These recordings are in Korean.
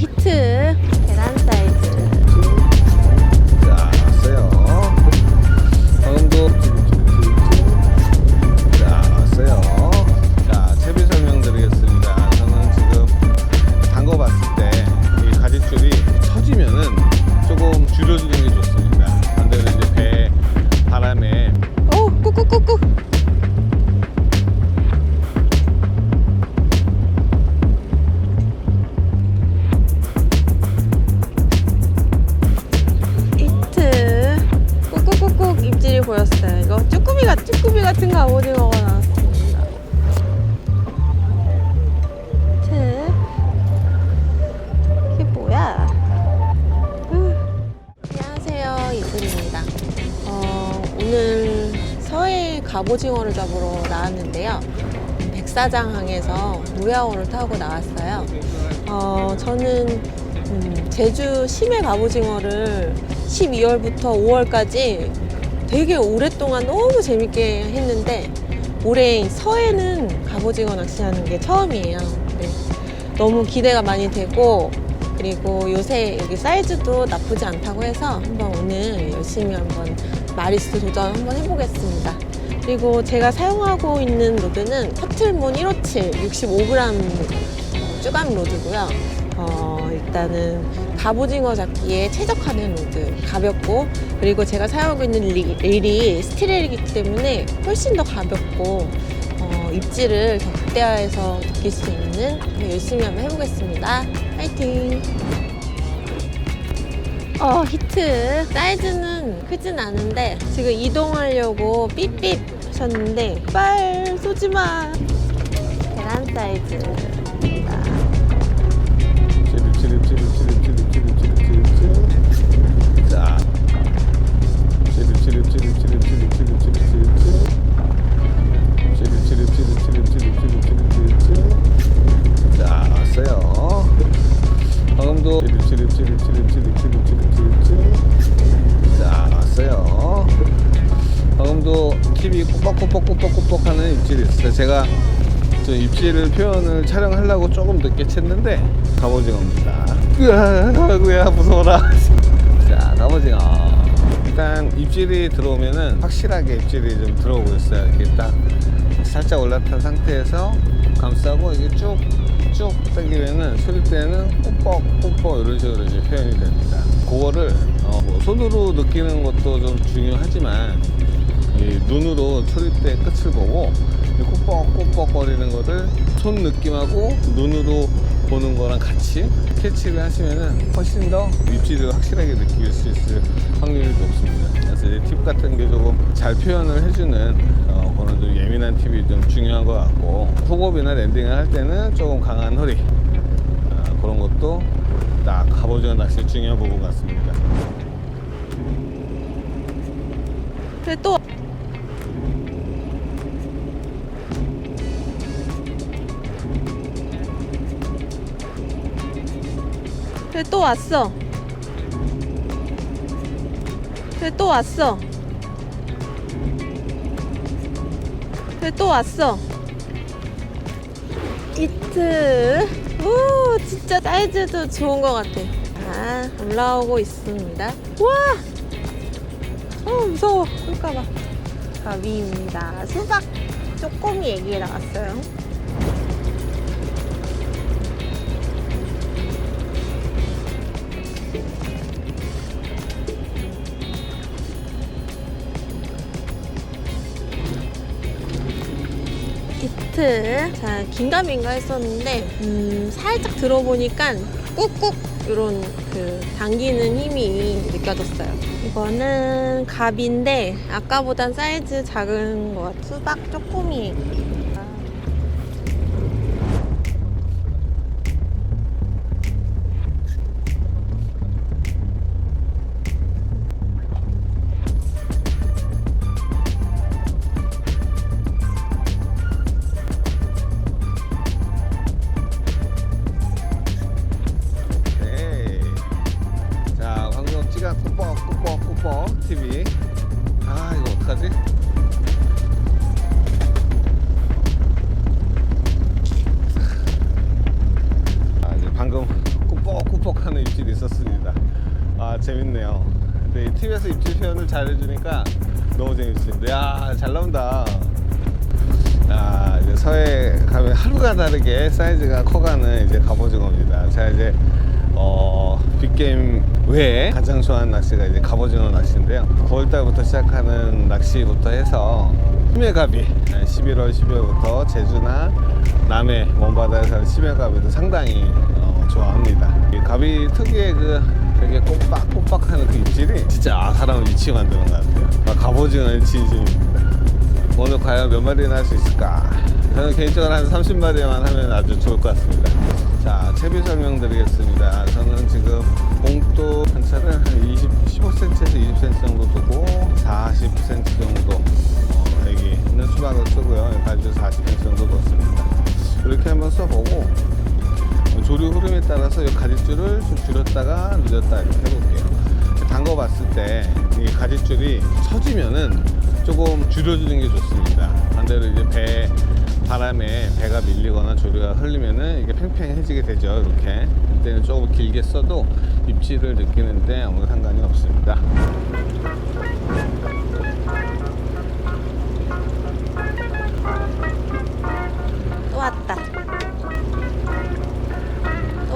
히트 같은 갑오징어가 나왔습니다 히트 이게 뭐야 음. 안녕하세요 이슬입니다 어, 오늘 서해 갑오징어를 잡으러 나왔는데요. 백사장항에서 무야호를 타고 나왔어요. 어, 저는 음, 제주 심해 갑오징어를 12월부터 5월까지 되게 오랫동안 너무 재밌게 했는데 올해 서해는 갑오징어 낚시하는 게 처음이에요. 네. 너무 기대가 많이 되고 그리고 요새 여기 사이즈도 나쁘지 않다고 해서 한번 오늘 열심히 한번 마리스 도전 한번 해보겠습니다. 그리고 제가 사용하고 있는 로드는 커틀몬 157 65g 쭈감 로드고요. 어, 일단은 갑오징어 잡기에 최적화된 로드 가볍고 그리고 제가 사용하고 있는 리- 릴이 스티렐이기 때문에 훨씬 더 가볍고 어, 입질을 더 극대화해서 느낄 수 있는 열심히 한번 해보겠습니다. 파이팅! 어, 히트. 사이즈는 크진 않은데 지금 이동하려고 삐삐 하셨는데 빨 쏘지 마. 계란 사이즈입니다. 찌릿 찌릿 찌 자 왔어요. 제가 저 입질을 표현을 촬영하려고 조금 늦게 챘는데 갑오징어입니다. 으아 으아 무서워라. 자 갑오징어. 일단 입질이 들어오면은 확실하게 입질이 좀 들어오고 있어요. 이렇게 딱 살짝 올라탄 상태에서 감싸고 이게 쭉 쭉 당기면은 소리 때는 꼬뻑 꼬뻑 이런 식으로 이제 표현이 됩니다. 그거를 어, 뭐 손으로 느끼는 것도 좀 중요하지만 이 눈으로 소리 때 끝을 보고 이 꼬뻑 꼬뻑 거리는 거를 손 느낌하고 눈으로 보는 거랑 같이 캐치를 하시면은 훨씬 더 입질을 확실하게 느낄 수 있을 확률이 높습니다. 그래서 이팁 같은 게 조금 잘 표현을 해주는 어, 그런 좀 예민한 팁이 좀 중요한 것 같고 속업이나 랜딩을 할 때는 조금 강한 허리 어, 그런 것도 딱 갑오징어 낚시 중요한 부분 같습니다. 근데 또 근데 또 왔어. 근데 또 왔어. 근데 또 왔어. 이트. 오, 진짜 사이즈도 좋은 것 같아. 아, 올라오고 있습니다. 와! 어 무서워 쏠까봐 가비입니다 수박 쪼꼬미 얘기에 나왔어요 히트. 자 긴가민가 했었는데 음, 살짝 들어보니까 꾹꾹 이런 그 당기는 힘이 느껴졌어요. 이거는 갑인데 아까보단 사이즈 작은 것 같아 수박 쪼꼬미 잘 해주니까 너무 재밌습니다. 야, 잘 나온다. 야, 이제 서해 가면 하루가 다르게 사이즈가 커가는 이제 갑오징어입니다. 제가 이제 어, 빅게임 외에 가장 좋아하는 낚시가 이제 갑오징어 낚시인데요. 9월달부터 시작하는 낚시부터 해서 심해갑이 11월, 12월부터 제주나 남해 먼바다에서 심해갑에도 상당히 어, 좋아합니다. 이 갑이 특유의 그 되게 꼬박꼬박하는 그 입질이 진짜 사람을 미치게 만드는 것 같아요. 아, 갑오징어의 진심입니다. 오늘 과연 몇 마리나 할 수 있을까? 저는 개인적으로 한 30마리만 하면 아주 좋을 것 같습니다. 자, 채비 설명드리겠습니다. 저는 지금 봉도 한차를 한 20, 15cm에서 20cm 정도 두고 40cm 정도 어, 여기 있는 수박을 쓰고요. 가지고 40cm 정도 넣습니다. 따라서 이 가지줄을 좀 줄였다가 늘렸다 이렇게 해볼게요. 담궈 봤을 때 이 가지줄이 처지면은 조금 줄여주는 게 좋습니다. 반대로 이제 배 바람에 배가 밀리거나 조류가 흘리면은 이게 팽팽해지게 되죠. 이렇게 그때는 조금 길게 써도 입질을 느끼는데 아무 상관이 없습니다. 또 왔다.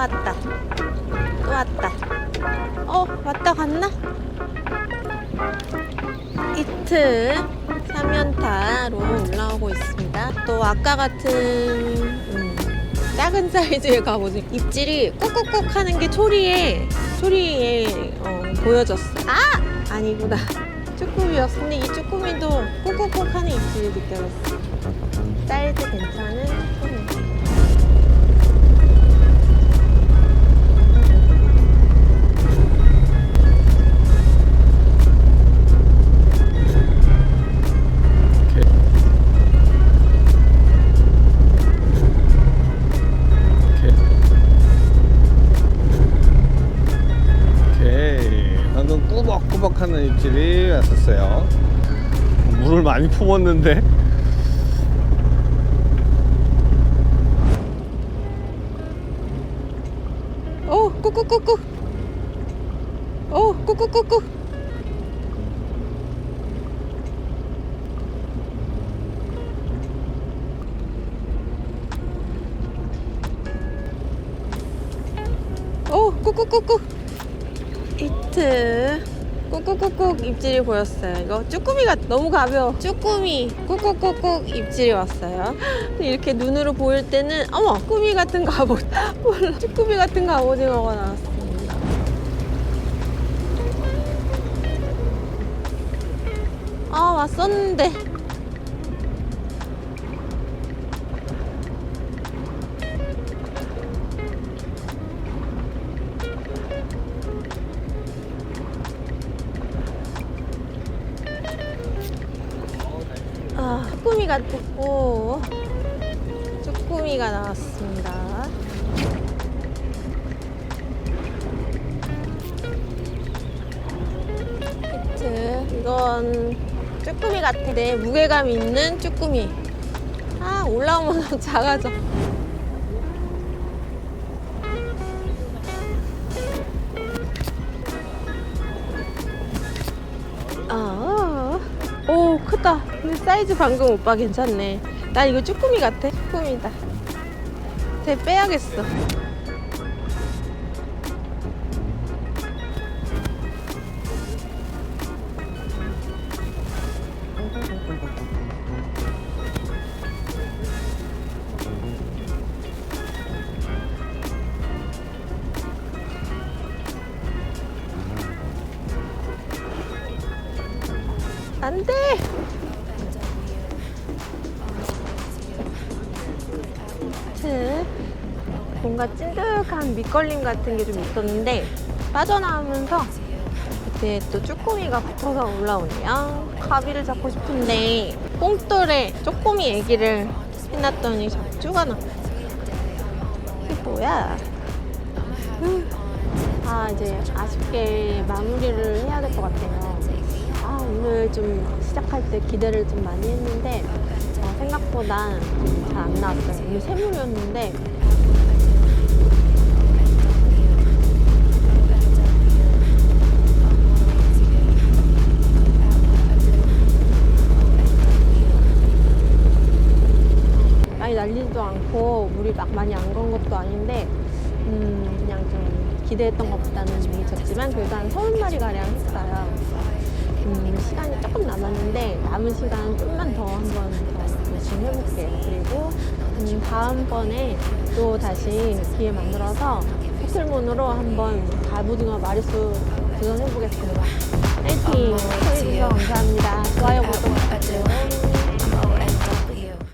또 왔다. 또 왔다. 어, 왔다 갔나? 이트 3연타로 올라오고 있습니다. 또 아까 같은 음, 작은 사이즈의 갑오징어 입질이 꾹꾹꾹 하는 게 초리에 초리에 어, 보여졌어. 아 아니구나. 쭈꾸미였어. 근데 이 쭈꾸미도 꾹꾹꾹 하는 입질이 느껴졌어. 사이즈 괜찮은 방금 꾸벅꾸벅하는 입질이 왔었어요. 물을 많이 품었는데. 오, 꾹꾹꾹꾹. 오. 오, 꾹꾹꾹꾹. 이트. 꾹꾹꾹꾹 입질이 보였어요. 이거 쭈꾸미가 너무 가벼워. 쭈꾸미 꾹꾹꾹꾹 입질이 왔어요. 이렇게 눈으로 보일 때는 어머 꾸미 같은 갑오 몰라 쭈꾸미 같은 갑오징어가 나왔습니다. 아 왔었는데 쭈꾸미 같고 쭈꾸미가 나왔습니다. 히트 이건 쭈꾸미 같은데 무게감 있는 쭈꾸미. 아 올라오면 작아져. 아, 오 크다. 근데 사이즈 방금 오빠 괜찮네. 나 이거 쭈꾸미 같아. 쭈꾸미다. 쟤 빼야겠어. 안 돼! 트 뭔가 찐득한 밑걸림 같은 게 좀 있었는데 빠져나오면서 그때 또 쭈꾸미가 붙어서 올라오네요. 가비를 잡고 싶은데 뽕돌에 쪼꼬미 얘기를 해놨더니 잡주가 나. 이게 뭐야? 음. 아 이제 아쉽게 마무리를 해야 될 것 같아요. 아 오늘 좀 시작할 때 기대를 좀 많이 했는데 어, 생각보다 잘 안 나왔어요. 이게 새물이었는데. 많이 날리지도 않고 물이 막 많이 안 건 것도 아닌데 음 그냥 좀 기대했던 것보다는 좀 적지만 그래도 한 서른 마리 가량 했어요. 음, 시간이 조금 남았는데 남은 시간 좀만 더 한번 더 열심히 해볼게요. 그리고 음, 다음번에 또 다시 기회 만들어서 포틀몬으로 한번 갑오징어 마리수 도전해보겠습니다. 파이팅! 시청해주셔서 감사합니다. 좋아요, 구독 부탁드려요.